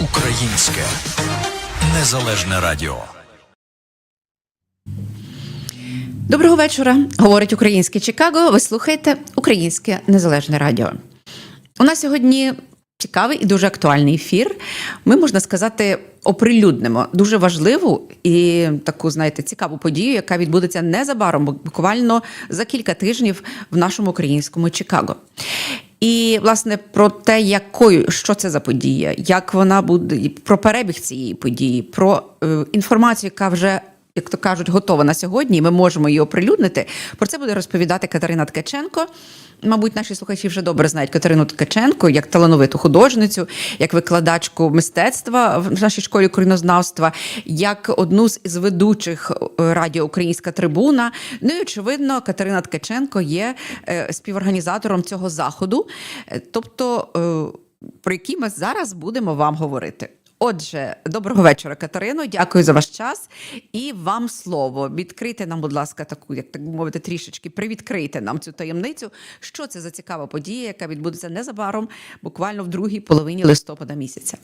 Українське незалежне радіо. Доброго вечора. Говорить українське Чикаго. Ви слухаєте Українське Незалежне Радіо. У нас сьогодні цікавий і дуже актуальний ефір. Ми можна сказати, оприлюднимо дуже важливу і таку, знаєте, цікаву подію, яка відбудеться незабаром, буквально за кілька тижнів в нашому українському Чикаго. І власне про те, якою що це за подія, як вона буде, про перебіг цієї події, про е, інформацію, яка вже як то кажуть, готова на сьогодні, і ми можемо її оприлюднити. Про це буде розповідати Катерина Ткаченко. Мабуть, наші слухачі вже добре знають Катерину Ткаченко як талановиту художницю, як викладачку мистецтва в нашій школі корінознавства, як одну з ведучих е, радіо Українська трибуна. Ну і очевидно, Катерина Ткаченко є е, співорганізатором цього заходу, Е, тобто про який ми зараз будемо вам говорити. Отже, доброго вечора, Катерино. Дякую за ваш час. І вам слово. Відкрийте нам, будь ласка, таку, як так мовити, трішечки привідкрийте нам цю таємницю. Що це за цікава подія, яка відбудеться незабаром, буквально в другій половині листопада місяця.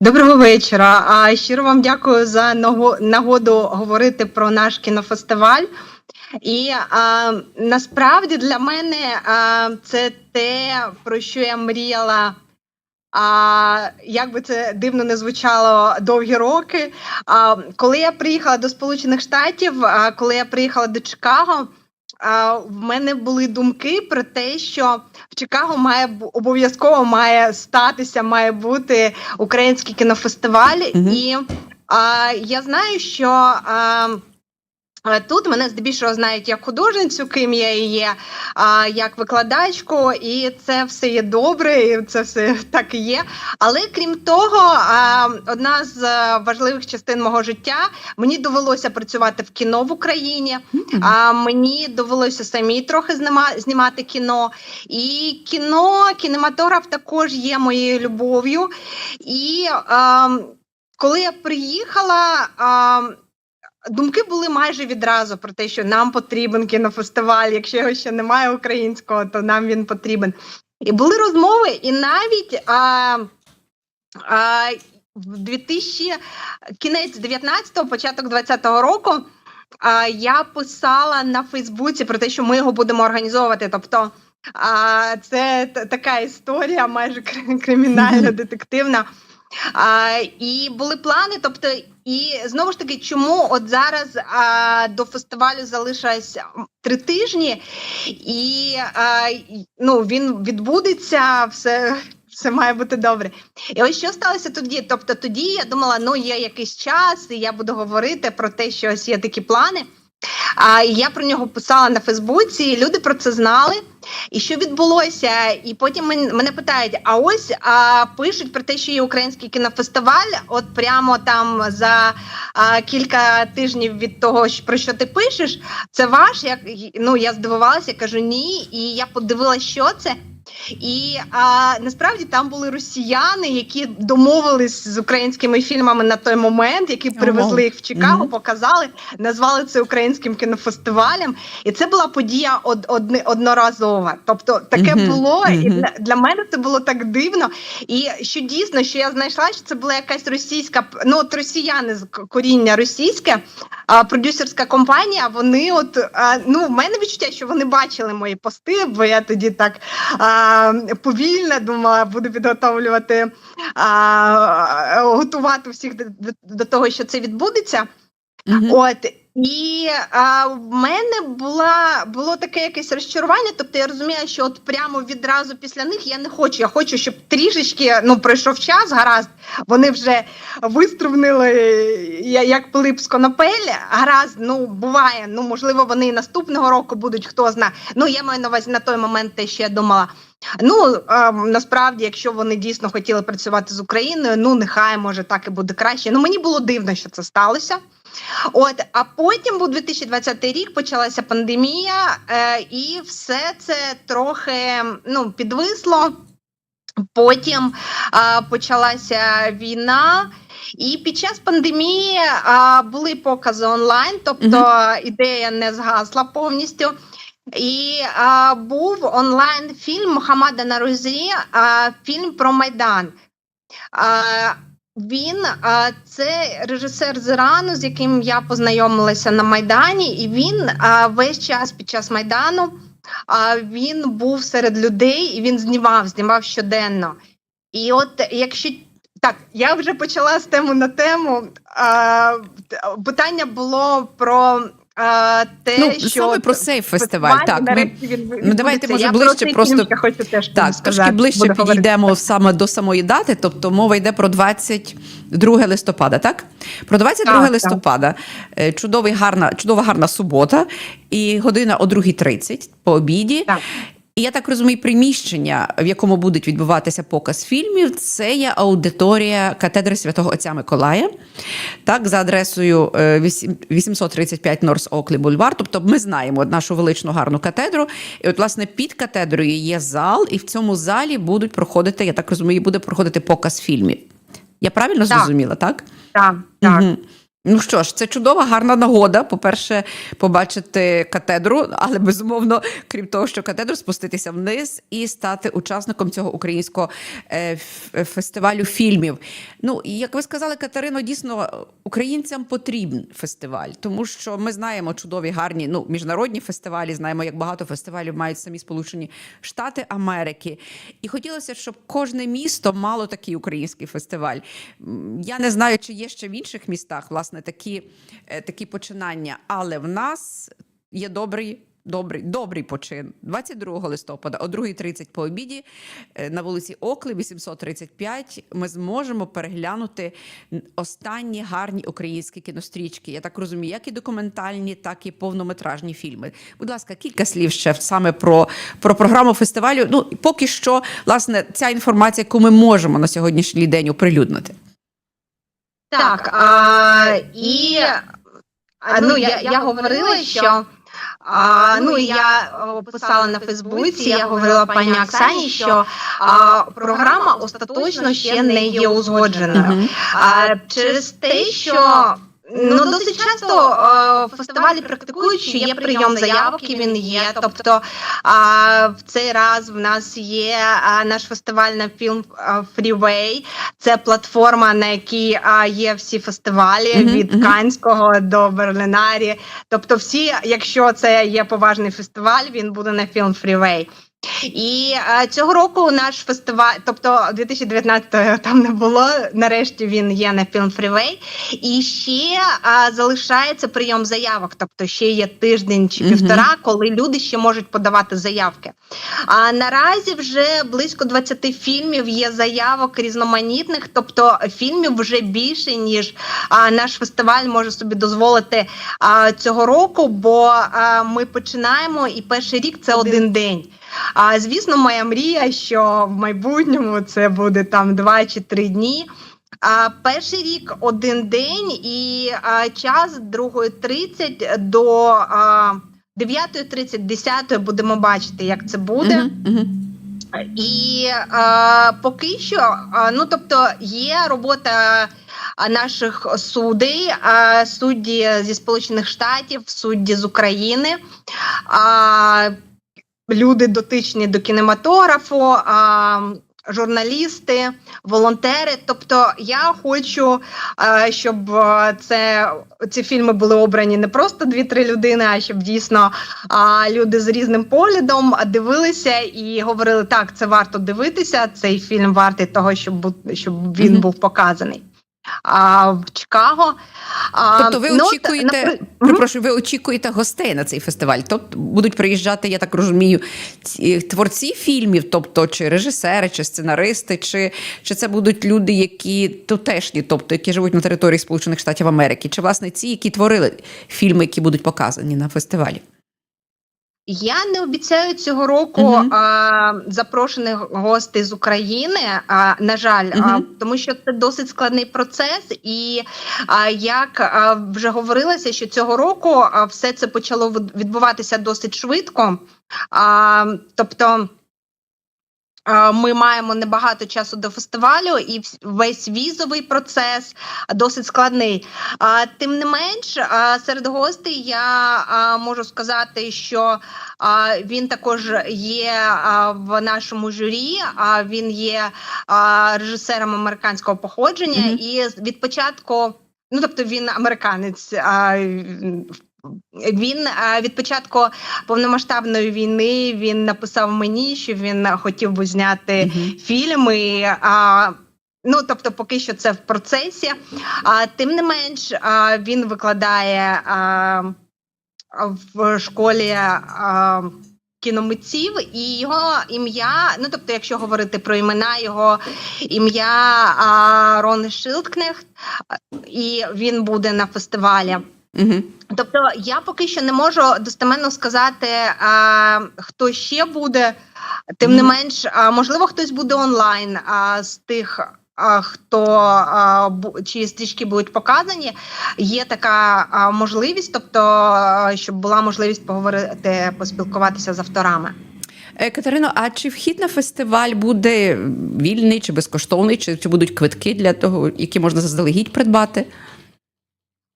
Доброго вечора. А щиро вам дякую за нагоду говорити про наш кінофестиваль. І а, насправді для мене а, це те, про що я мріяла. А як би це дивно не звучало довгі роки. А, коли я приїхала до Сполучених Штатів, а, коли я приїхала до Чикаго, а, в мене були думки про те, що в Чикаго має обов'язково має статися, має бути український кінофестиваль. Мгм. І а, я знаю, що. А Тут мене здебільшого знають як художницю, ким я і є, а, як викладачку, і це все є добре, і це все так і є. Але крім того, одна з е, важливих частин мого життя мені довелося працювати в кіно в Україні. А мені довелося самі трохи знімати кіно. І кіно, кінематограф також є моєю любов'ю. І ем, коли я приїхала. Думки були майже відразу про те, що нам потрібен кінофестиваль. Якщо його ще немає українського, то нам він потрібен. І були розмови, і навіть а, а, в 2000, кінець 19-го, початок 20-го року а, я писала на Фейсбуці про те, що ми його будемо організовувати. Тобто, а, це така історія, майже кри- кримінальна, детективна. А, і були плани, тобто, і знову ж таки, чому от зараз а, до фестивалю залишилось три тижні, і а, ну, він відбудеться, все, все має бути добре. І ось що сталося тоді? Тобто тоді я думала, ну є якийсь час, і я буду говорити про те, що ось є такі плани. А я про нього писала на Фейсбуці, і люди про це знали. І що відбулося? І потім мене питають: а ось а, пишуть про те, що є український кінофестиваль, от прямо там за а, кілька тижнів від того, про що ти пишеш, це ваш. Я, ну, я здивувалася, кажу ні. І я подивилася, що це. І а, насправді там були росіяни, які домовились з українськими фільмами на той момент, які привезли їх в Чикаго, показали, назвали це українським кінофестивалем. І це була подія од, одни- одноразова. Тобто таке було, і для, для мене це було так дивно. І що дійсно, що я знайшла, що це була якась російська, ну от росіяни з коріння російське, а, продюсерська компанія. Вони, от а, ну, в мене відчуття, що вони бачили мої пости, бо я тоді так а, повільно думала, буду підготовлювати, а, готувати всіх до, до, того, що це відбудеться. Мгм. От і а, в мене була було таке якесь розчарування. Тобто я розуміла, що от прямо відразу після них я не хочу. Я хочу, щоб трішечки ну пройшов час, гаразд. Вони вже виструбнили як Пилип з конопель. Гаразд, ну буває. Ну можливо, вони і наступного року будуть. Хто знає. Ну я маю на увазі на той момент, те, що я думала. Ну а, насправді, якщо вони дійсно хотіли працювати з Україною, ну нехай може так і буде краще. Ну мені було дивно, що це сталося. От, а потім був 2020 рік, почалася пандемія, е, і все це трохи ну, підвисло. Потім а, почалася війна, і під час пандемії а, були покази онлайн, тобто ідея не згасла повністю. І а, був онлайн фільм Мохаммада Нарузі, а, фільм про Майдан. А, він а, це режисер з Ірану, з яким я познайомилася на Майдані, і він а, весь час під час Майдану а, він був серед людей і він знімав, знімав щоденно. І от якщо так, я вже почала з тему на тему. А, питання було про а, те, Ну, що саме про цей фестиваль. Так, ми, речі, він ну, давайте, може, ближче просто- хочу теж Так, трошки ближче підійдемо саме до самої дати, тобто мова йде про 22 листопада, так? Про 22 Так, так. листопада. Так. Чудовий, гарна, чудова гарна субота, і година о 2.30 по обіді. Так. І я так розумію, приміщення, в якому буде відбуватися показ фільмів, це є аудиторія катедри святого отця Миколая, так, за адресою е, вісім- 835 Норс Оклі Бульвар. Тобто ми знаємо нашу величну гарну катедру. І от, власне, під катедрою є зал, і в цьому залі будуть проходити, я так розумію, буде проходити показ фільмів. Я правильно Так. зрозуміла, так? Так, так. Мгм. Ну що ж, це чудова, гарна нагода. По-перше, побачити катедру, але безумовно, крім того, що катедру, спуститися вниз і стати учасником цього українського е, фестивалю фільмів. Ну, як ви сказали, Катерино, дійсно українцям потрібен фестиваль, тому що ми знаємо чудові, гарні ну, міжнародні фестивалі, знаємо, як багато фестивалів мають самі Сполучені Штати Америки. І хотілося, щоб кожне місто мало такий український фестиваль. Я не знаю, чи є ще в інших містах власне такі, е, такі починання, але в нас є добрий. Добрий, добрий почин. 22 листопада о 2.30 по обіді е, на вулиці Окли, 835, ми зможемо переглянути останні гарні українські кінострічки. Я так розумію, як і документальні, так і повнометражні фільми. Будь ласка, кілька слів ще саме про, про програму фестивалю. Ну, поки що, власне, ця інформація, яку ми можемо на сьогоднішній день оприлюднити. Так, а, і а, ну, я, я говорила, що а, ну, я писала на Фейсбуці, я говорила пані Оксані, що а, програма остаточно ще не є узгодженою. А, через те, що ну досить часто е, фестивалі практикують, що є прийом заявки. Він є. Тобто а, в цей раз в нас є а, наш фестиваль на фільм Freeway. Це платформа, на якій а, є всі фестивалі Мгм, від. Канського до Берлінарі. Тобто, всі, якщо це є поважний фестиваль, він буде на фільм Freeway. І е, цього року наш фестиваль, тобто 2019-го там не було. Нарешті він є на фільм Freeway. І ще е, залишається прийом заявок. Тобто ще є тиждень чи півтора, коли люди ще можуть подавати заявки. А наразі вже близько 20 фільмів є заявок різноманітних, тобто фільмів вже більше ніж а, наш фестиваль може собі дозволити а, цього року, бо а, ми починаємо, і перший рік це один день. А звісно, моя мрія, що в майбутньому це буде там два чи три дні. А перший рік один день і а, час з 2.30 до а, 9.30, 10 будемо бачити, як це буде. І а, поки що, а, ну тобто, є робота наших судей, а, судді зі Сполучених Штатів, судді з України, а, люди дотичні до кінематографу. А, Журналісти, волонтери, тобто я хочу, е, щоб е, це ці фільми були обрані не просто дві-три людини, а щоб дійсно а, люди з різним поглядом дивилися і говорили: так, це варто дивитися. Цей фільм вартий того, щоб щоб він був показаний. А в Чикаго. А, Тобто ви ну, очікуєте, Мгм. перепрошую, ви очікуєте гостей на цей фестиваль? Тобто будуть приїжджати, я так розумію, ці творці фільмів, тобто чи режисери, чи сценаристи, чи, чи це будуть люди, які тутешні, тобто які живуть на території Сполучених Штатів Америки, чи власне ці, які творили фільми, які будуть показані на фестивалі? Я не обіцяю цього року Мгм. а, запрошених гостей з України. А, на жаль, а, тому що це досить складний процес, і а, як а, вже говорилося, що цього року а, все це почало від- відбуватися досить швидко. А, тобто. Ми маємо небагато часу до фестивалю, і весь візовий процес досить складний. Тим не менш, серед гостей я можу сказати, що він також є в нашому журі. А він є режисером американського походження, Мгм. і з- від початку, ну тобто він американець. А, він від початку повномасштабної війни він написав мені, що він хотів би зняти Мгм. фільми. А, ну, тобто, поки що це в процесі. А, тим не менш, а, він викладає а, в школі. А, Кіномитців і його ім'я, ну тобто, якщо говорити про імена, його ім'я Рон Шилдкнехт, і він буде на фестивалі. Мгм. Тобто я поки що не можу достеменно сказати, а, хто ще буде. Тим не менш, а, можливо, хтось буде онлайн а, з тих, а, хто а, бу- чиї стрічки будуть показані. Є така а, можливість, тобто, а, щоб була можливість поговорити, поспілкуватися з авторами. Е, Катерино, а чи вхід на фестиваль буде вільний чи безкоштовний, чи, чи будуть квитки для того, які можна заздалегідь придбати?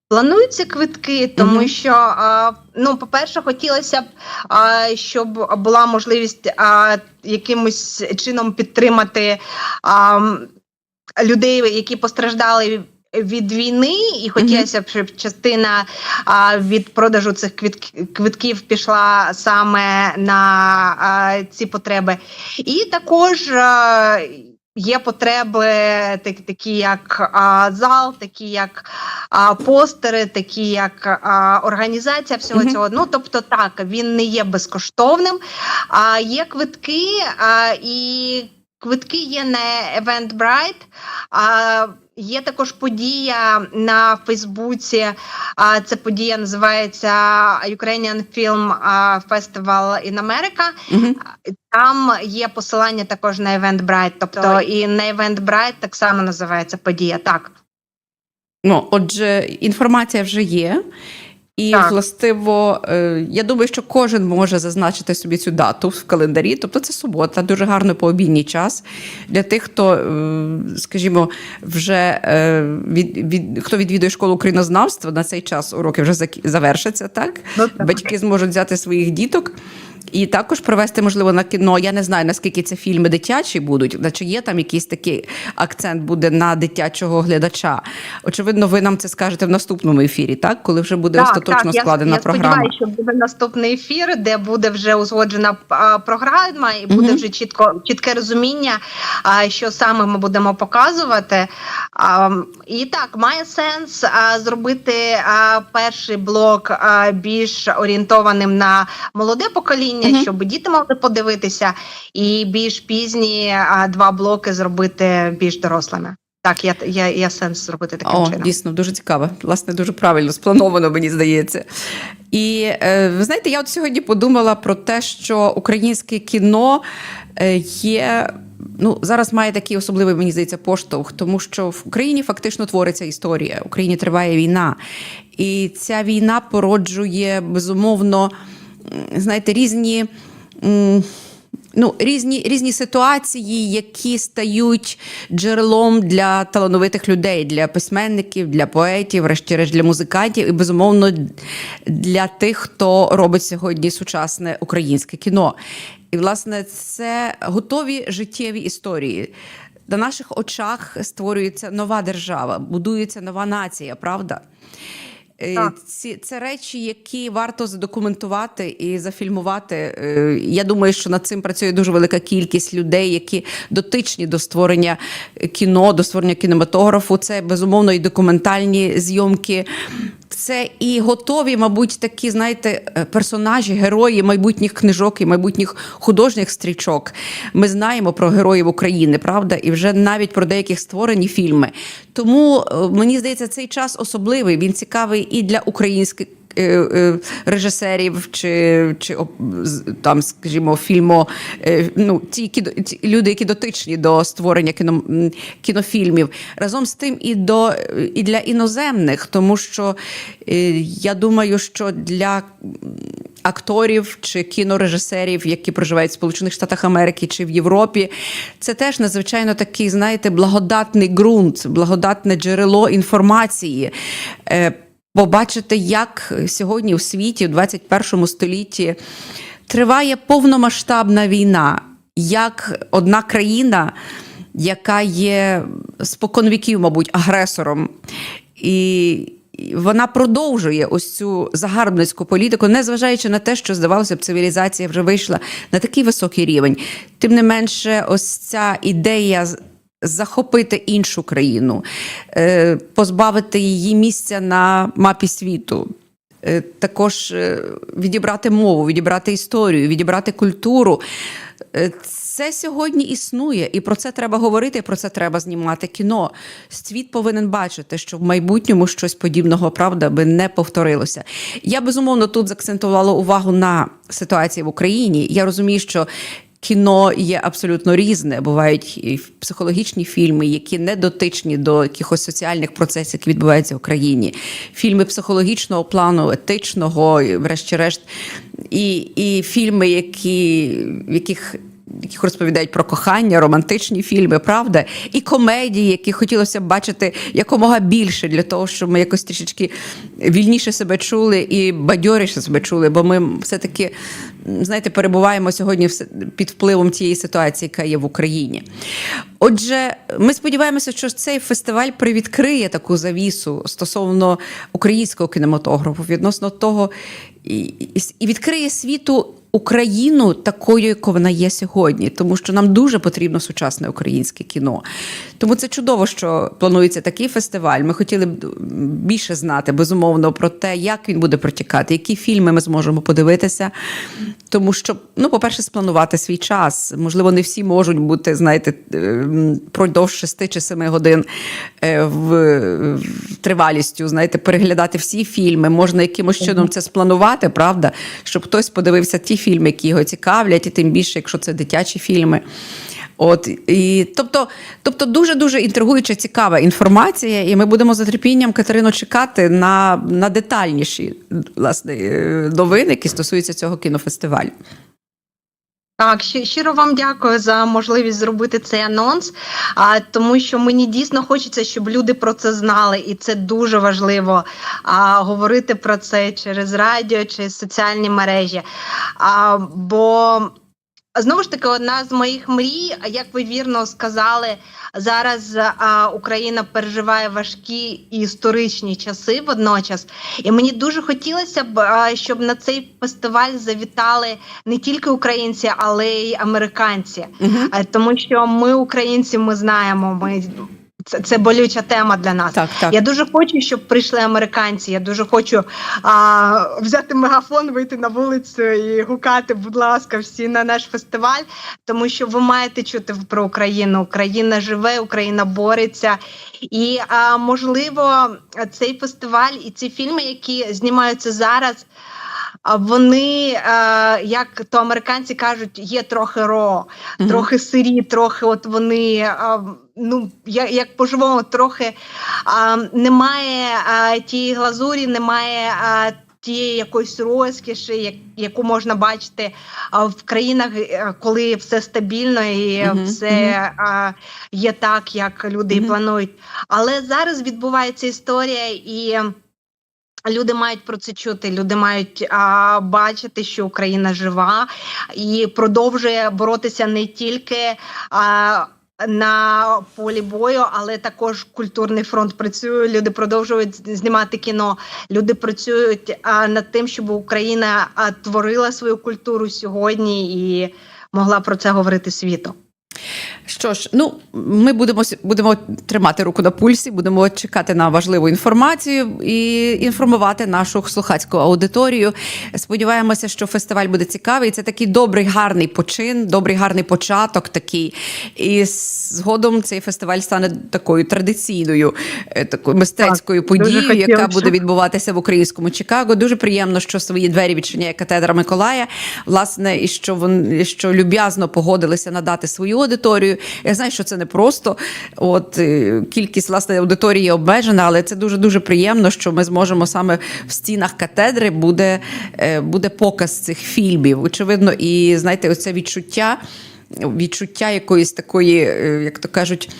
Плануються квитки, тому Мгм. що а, ну, по-перше, хотілося б, а, щоб була можливість а, якимось чином підтримати а, людей, які постраждали. Від війни, і хотілося б, щоб частина а, від продажу цих квитк- квитків пішла саме на а, ці потреби. І також а, є потреби, такі, такі як а, зал, такі як а, постери, такі як а, організація всього Мгм. цього. Ну тобто, так він не є безкоштовним. А є квитки, а, і квитки є на Eventbrite. А, Є також подія на Фейсбуці. А це подія називається Ukrainian Film Festival in America. Мгм. Там є посилання також на Eventbrite. Тобто і на Eventbrite так само називається подія. Так. Ну, отже, інформація вже є. І, Так. властиво, е, я думаю, що кожен може зазначити собі цю дату в календарі. Тобто це субота, дуже гарно по обідній час для тих, хто, е, скажімо, вже е, від, від, хто відвідує школу українознавства, на цей час уроки вже завершаться, так? Ну, так. Батьки зможуть взяти своїх діток. І також провести, можливо, на кіно. Я не знаю, наскільки це фільми дитячі будуть, чи є там якийсь такий акцент буде на дитячого глядача. Очевидно, ви нам це скажете в наступному ефірі, так? Коли вже буде остаточно я- складена я, програма. сподіваюся, що буде наступний ефір, де буде вже узгоджена а, програма, і буде Мгм. вже чітко чітке розуміння, а, що саме ми будемо показувати. А, і так, має сенс а, зробити а, перший блок а, більш орієнтованим на молоде покоління, Мгм. щоб діти могли подивитися, і більш пізні а, два блоки зробити більш дорослими. Так, є, є, є сенс зробити таким О, чином. дійсно, дуже цікаво. Власне, дуже правильно сплановано, мені здається. І е, ви знаєте, я от сьогодні подумала про те, що українське кіно е, є. Ну, зараз має такий особливий, мені здається, поштовх, тому що в Україні фактично твориться історія. В Україні триває війна. І ця війна породжує безумовно, знаєте, різні. Ну, різні, різні ситуації, які стають джерелом для талановитих людей, для письменників, для поетів, врешті-решт для музикантів, і безумовно для тих, хто робить сьогодні сучасне українське кіно. І, власне, це готові життєві історії. На наших очах створюється нова держава, будується нова нація, правда? Е, Так. Ці це речі, які варто задокументувати і зафільмувати. Е, Я думаю, що над цим працює дуже велика кількість людей, які дотичні до створення кіно, до створення кінематографу. Це безумовно і документальні зйомки. Це і готові, мабуть, такі, знаєте, е, персонажі, герої майбутніх книжок і майбутніх художніх стрічок. Ми знаємо про героїв України, правда, і вже навіть про деяких створені фільми. Тому е, мені здається, цей час особливий. Він цікавий і для українських. Е, е, Режисерів чи, чи там, скажімо, фільмо, е, ну ті, які ті люди, які дотичні до створення кіно, кінофільмів, разом з тим і до і для іноземних, тому що я думаю, що для акторів чи кінорежисерів, які проживають в Сполучених Штатах Америки чи в Європі. Це теж надзвичайно такий, знаєте, благодатний ґрунт, благодатне джерело інформації. Побачити, як сьогодні у світі, в 21 столітті, триває повномасштабна війна, як одна країна, яка є споконвіків, мабуть, агресором, і вона продовжує ось цю загарбницьку політику, незважаючи на те, що здавалося б, цивілізація вже вийшла на такий високий рівень. Тим не менше, ось ця ідея захопити іншу країну, е, позбавити її місця на мапі світу. Е, Також е, відібрати мову, відібрати історію, відібрати культуру. Це сьогодні існує, і про це треба говорити, і про це треба знімати кіно. Світ повинен бачити, що в майбутньому щось подібного правда би не повторилося. Я безумовно тут закцентувала увагу на ситуації в Україні. Я розумію, що кіно є абсолютно різне. Бувають і психологічні фільми, які не дотичні до якихось соціальних процесів, які відбуваються в країні. Фільми психологічного плану, етичного, врешті-решт, і, і фільми, які, в яких яких розповідають про кохання, романтичні фільми, правда, і комедії, які хотілося б бачити якомога більше для того, щоб ми якось трішечки вільніше себе чули і бадьоріше себе чули, бо ми все-таки, знаєте, перебуваємо сьогодні під впливом тієї ситуації, яка є в Україні. Отже, ми сподіваємося, що цей фестиваль привідкриє таку завісу стосовно українського кінематографу, відносно того, і відкриє світу Україну такою, якою вона є сьогодні, тому що нам дуже потрібно сучасне українське кіно. Тому це чудово, що планується такий фестиваль. Ми хотіли б більше знати, безумовно, про те, як він буде протікати, які фільми ми зможемо подивитися. Тому що, ну, по-перше, спланувати свій час. Можливо, не всі можуть бути, знаєте, ем, продовж 6 чи 7 годин е, в, в тривалістю, знаєте, переглядати всі фільми. Можна якимось чином це спланувати, правда? Щоб хтось подивився ті фільми, які його цікавлять, і тим більше, якщо це дитячі фільми. От і тобто, тобто дуже дуже інтригуюча, цікава інформація, і ми будемо з нетерпінням Катерину чекати на, на детальніші власне е, новини, які стосуються цього кінофестивалю. Так, щи- щиро вам дякую за можливість зробити цей анонс, а, тому що мені дійсно хочеться, щоб люди про це знали, і це дуже важливо а, говорити про це через радіо, через соціальні мережі. А, бо знову ж таки, одна з моїх мрій, як ви вірно сказали, зараз а, Україна переживає важкі і історичні часи водночас. І мені дуже хотілося б, а, щоб на цей фестиваль завітали не тільки українці, але й американці. Угу. Тому що ми, українці, ми знаємо, ми це, це болюча тема для нас. Так, так. Я дуже хочу, щоб прийшли американці. Я дуже хочу а, взяти мегафон, вийти на вулицю і гукати, будь ласка, всі на наш фестиваль, тому що ви маєте чути про Україну. Україна живе, Україна бореться. І а, можливо, цей фестиваль і ці фільми, які знімаються зараз. А вони, е, як то американці кажуть, є трохи ро, трохи сирі, трохи от вони, е, ну як, як по-живому, трохи а, немає а, тієї глазурі, немає а, тієї якоїсь розкіші, як, яку можна бачити а, в країнах, е, коли все стабільно і Мгм, все а, є так, як люди Мгм. планують. Але зараз відбувається історія і. Люди мають про це чути. Люди мають а, бачити, що Україна жива і продовжує боротися не тільки а, на полі бою, але також культурний фронт працює. Люди продовжують знімати кіно. Люди працюють а, над тим, щоб Україна а, творила свою культуру сьогодні і могла про це говорити світу. Що ж, ну ми будемо будемо тримати руку на пульсі, будемо чекати на важливу інформацію і інформувати нашу слухацьку аудиторію. Сподіваємося, що фестиваль буде цікавий. Це такий добрий, гарний почин, добрий, гарний початок. Такий, і згодом цей фестиваль стане такою традиційною, е, такою мистецькою Так, подією, яка буде відбуватися в українському Чикаго. Дуже приємно, що свої двері відчиняє катедра Миколая. Власне, і що вони що люб'язно погодилися надати свою аудиторію Я знаю, що це не просто. От е, кількість власне аудиторії обмежена, але це дуже дуже приємно, що ми зможемо саме в стінах катедри буде, е, буде показ цих фільмів. Очевидно, і знаєте, оце відчуття, відчуття якоїсь такої, е, як то кажуть.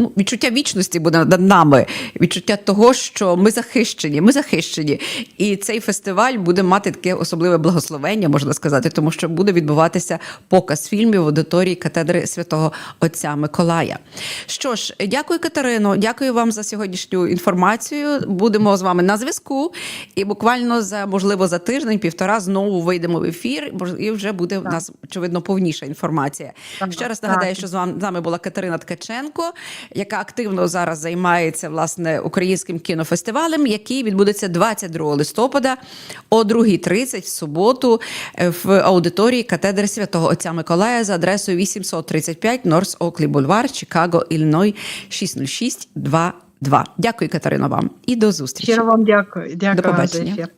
Ну, відчуття вічності буде над нами, відчуття того, що ми захищені, ми захищені. І цей фестиваль буде мати таке особливе благословення, можна сказати, тому що буде відбуватися показ фільмів в аудиторії катедри святого Отця Миколая. Що ж, дякую, Катерино, дякую вам за сьогоднішню інформацію. Будемо з вами на зв'язку. І буквально за можливо за тиждень-півтора знову вийдемо в ефір, і вже буде в нас очевидно повніша інформація. Так, Ще раз так. нагадаю, що з вами була Катерина Ткаченко, яка активно зараз займається власне українським кінофестивалем, який відбудеться 22 листопада о 2.30 в суботу е, в аудиторії катедри святого Отця Миколая за адресою 835 Норс Оклі Бульвар, Чикаго, Ілліной 60622. Дякую, Катерино, вам і до зустрічі. Щиро вам дякую. Дякую До побачення.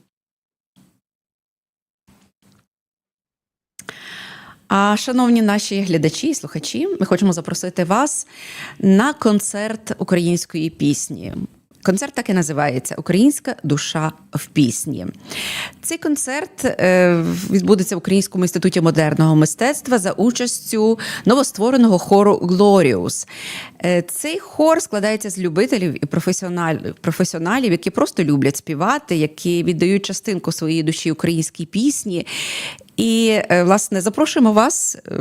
А шановні наші глядачі і слухачі, ми хочемо запросити вас на концерт української пісні. Концерт так і називається Українська душа в пісні. Цей концерт е, відбудеться в Українському інституті модерного мистецтва за участю новоствореного хору Глоріус. Е, Цей хор складається з любителів і професіоналів, професіоналів, які просто люблять співати, які віддають частинку своєї душі українській пісні. І, е, власне, запрошуємо вас е,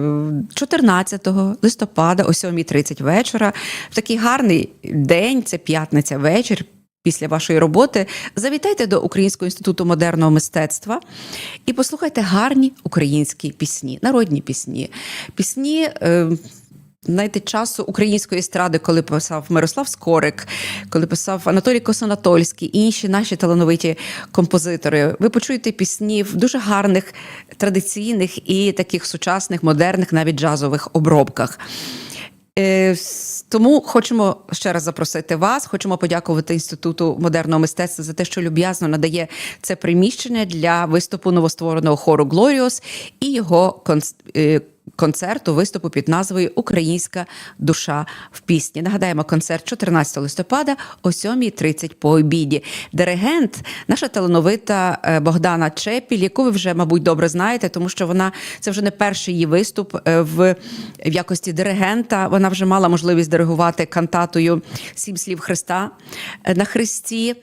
14 листопада о 7.30 вечора в такий гарний день, це п'ятниця вечір. Після вашої роботи завітайте до Українського інституту модерного мистецтва і послухайте гарні українські пісні, народні пісні, пісні. Е, Знаєте, часу української естради, коли писав Мирослав Скорик, коли писав Анатолій Косонатольський, і інші наші талановиті композитори. Ви почуєте пісні в дуже гарних традиційних і таких сучасних, модерних, навіть джазових обробках. Е, Тому хочемо ще раз запросити вас. Хочемо подякувати Інституту модерного мистецтва за те, що люб'язно надає це приміщення для виступу новоствореного хору Глоріус і його конц- е, концерту, виступу під назвою Українська душа в пісні. Нагадаємо, концерт 14 листопада о 7.30 по обіді. Диригент, наша талановита е, Богдана Чепіль, яку ви вже, мабуть, добре знаєте, тому що вона це вже не перший її виступ е, в, в якості диригента. Вона вже мала можливість диригувати кантатою Сім слів Христа на Христі.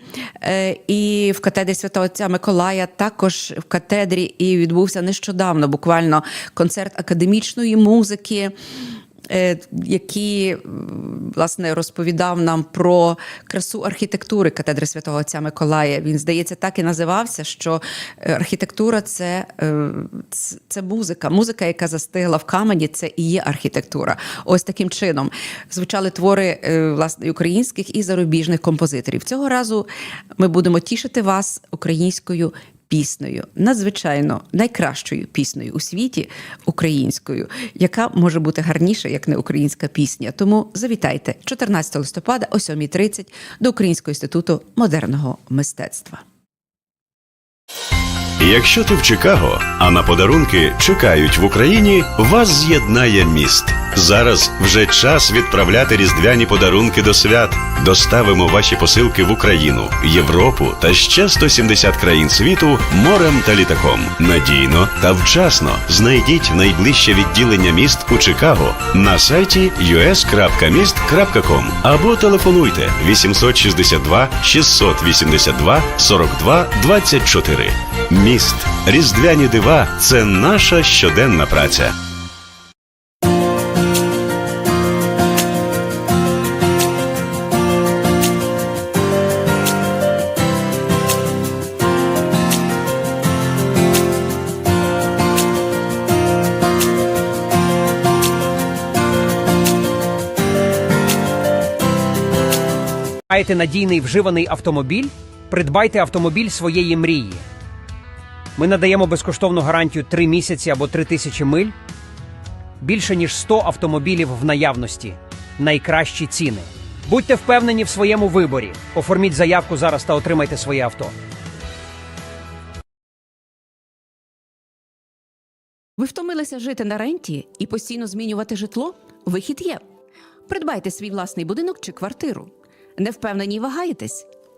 Е, І в катедрі Святого Отця Миколая також в катедрі і відбувся нещодавно буквально концерт академічної музики. е, Який власне розповідав нам про красу архітектури катедри святого Отця Миколая. Він здається, так і називався, що е, архітектура це, е, це музика. Музика, яка застигла в камені, це і є архітектура. Ось таким чином звучали твори власне українських і зарубіжних композиторів. Цього разу ми будемо тішити вас українською піснею, надзвичайно найкращою піснею у світі українською, яка може бути гарніша, як не українська пісня. Тому завітайте 14 листопада о 7.30 до Українського інституту модерного мистецтва. Якщо ти в Чикаго, а на подарунки чекають в Україні, вас з'єднає міст. Зараз вже час відправляти різдвяні подарунки до свят. Доставимо ваші посилки в Україну, Європу та ще 170 країн світу морем та літаком. Надійно та вчасно знайдіть найближче відділення міст у Чикаго на сайті us.mist.com або телефонуйте 862 682 42 24. Міст. Різдвяні дива це наша щоденна праця. Маєте надійний вживаний автомобіль? Придбайте автомобіль своєї мрії. Ми надаємо безкоштовну гарантію 3 місяці або 3 тисячі миль. Більше ніж 100 автомобілів в наявності. Найкращі ціни. Будьте впевнені в своєму виборі. Оформіть заявку зараз та отримайте своє авто. Ви втомилися жити на ренті і постійно змінювати житло? Вихід є. Придбайте свій власний будинок чи квартиру. Не впевнені вагаєтесь?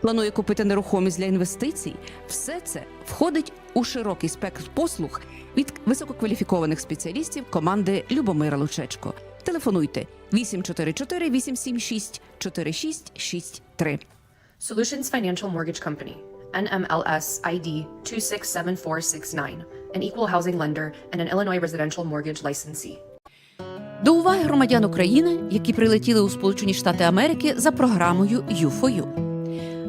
планує купити нерухомість для інвестицій, все це входить у широкий спектр послуг від висококваліфікованих спеціалістів команди Любомира Лучечко. Телефонуйте 844 876 4663. Solutions Financial Mortgage Company, NMLS ID 267469, an equal housing lender and an Illinois residential mortgage licensee. До уваги громадян України, які прилетіли у Сполучені Штати Америки за програмою U4U.